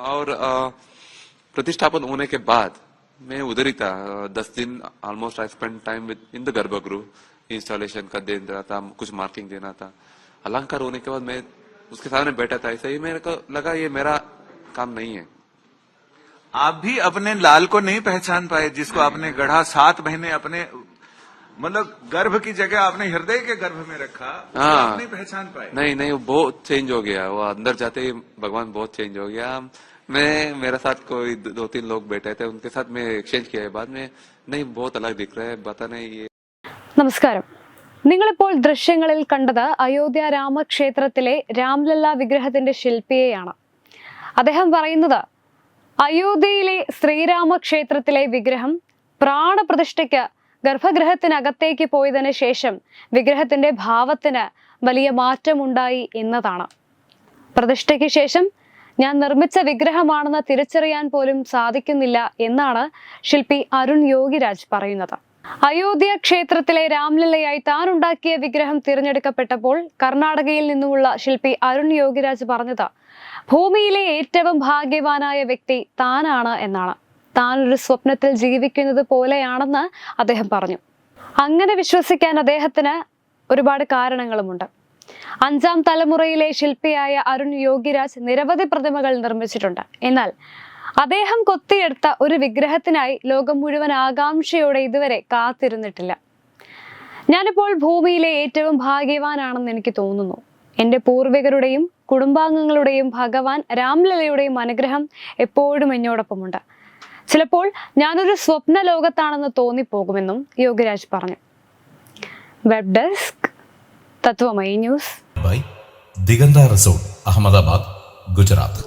और प्रतिष्ठापन होने के बाद मैं उधर ही था। दस दिन almost I spend time with in the गर्भगृह इंस्टॉलेशन का दे रहा था कुछ मार्किंग देना था। अलंकार होने के बाद मैं उसके सामने बैठा था ऐसा ही मेरे को लगा ये मेरा काम नहीं है। आप भी अपने लाल को नहीं पहचान पाए जिसको आपने गढ़ा सात महीने अपने मतलब गर्भ की जगह आपने हृदय के गर्भ में रखा उसको हाँ। आप नहीं पहचान पाए नहीं नहीं वो बहुत चेंज हो गया वो अंदर जाते ही भगवान बहुत चेंज हो गया मैं मेरे साथ कोई दो दो तीन लोग बैठे थे उनके साथ मैं एक्सचेंज किया है बाद में नहीं बहुत अलग दिख रहा है पता नहीं ये നമസ്കാരം നിങ്ങളിപ്പോൾ ദൃശ്യങ്ങളിൽ കണ്ടത് അയോധ്യ രാമക്ഷേത്രത്തിലെ രാംലല്ല വിഗ്രഹത്തിന്റെ ശില്പിയെയാണ് അദ്ദേഹം പറയുന്നത് അയോധ്യയിലെ ശ്രീരാമ ക്ഷേത്രത്തിലെ വിഗ്രഹം പ്രാണപ്രതിഷ്ഠയ്ക്ക് ഗർഭഗൃഹത്തിനകത്തേക്ക് പോയതിന് ശേഷം വിഗ്രഹത്തിന്റെ ഭാവത്തിന് വലിയ മാറ്റമുണ്ടായി എന്നതാണ്. പ്രതിഷ്ഠയ്ക്ക് ശേഷം ഞാൻ നിർമ്മിച്ച വിഗ്രഹമാണെന്ന് തിരിച്ചറിയാൻ പോലും സാധിക്കുന്നില്ല എന്നാണ് ശില്പി അരുൺ യോഗിരാജ് പറയുന്നത്. അയോധ്യ ക്ഷേത്രത്തിലെ രാംലല്ലയായി താൻ ഉണ്ടാക്കിയ വിഗ്രഹം തിരഞ്ഞെടുക്കപ്പെട്ടപ്പോൾ കർണാടകയിൽ നിന്നുമുള്ള ശില്പി അരുൺ യോഗിരാജ് പറഞ്ഞത് ഭൂമിയിലെ ഏറ്റവും ഭാഗ്യവാനായ വ്യക്തി താനാണ് എന്നാണ്. താൻ ഒരു സ്വപ്നത്തിൽ ജീവിക്കുന്നത് പോലെയാണെന്ന് അദ്ദേഹം പറഞ്ഞു. അങ്ങനെ വിശ്വസിക്കാൻ അദ്ദേഹത്തിന് ഒരുപാട് കാരണങ്ങളുമുണ്ട്. അഞ്ചാം തലമുറയിലെ ശില്പിയായ അരുൺ യോഗിരാജ് നിരവധി പ്രതിമകൾ നിർമ്മിച്ചിട്ടുണ്ട്. എന്നാൽ അദ്ദേഹം കൊത്തിയെടുത്ത ഒരു വിഗ്രഹത്തിനായി ലോകം മുഴുവൻ ആകാംക്ഷയോടെ ഇതുവരെ കാത്തിരുന്നിട്ടില്ല. ഞാനിപ്പോൾ ഭൂമിയിലെ ഏറ്റവും ഭാഗ്യവാനാണെന്ന് എനിക്ക് തോന്നുന്നു. എന്റെ പൂർവികരുടെയും കുടുംബാംഗങ്ങളുടെയും ഭഗവാൻ രാംലലയുടെയും അനുഗ്രഹം എപ്പോഴും എന്നോടൊപ്പമുണ്ട്. ചിലപ്പോൾ ഞാനൊരു സ്വപ്ന ലോകത്താണെന്ന് തോന്നിപ്പോകുമെന്നും യോഗരാജ് പറഞ്ഞു. Web desk Tattvamayi news by Diganta resort Ahmedabad Gujarat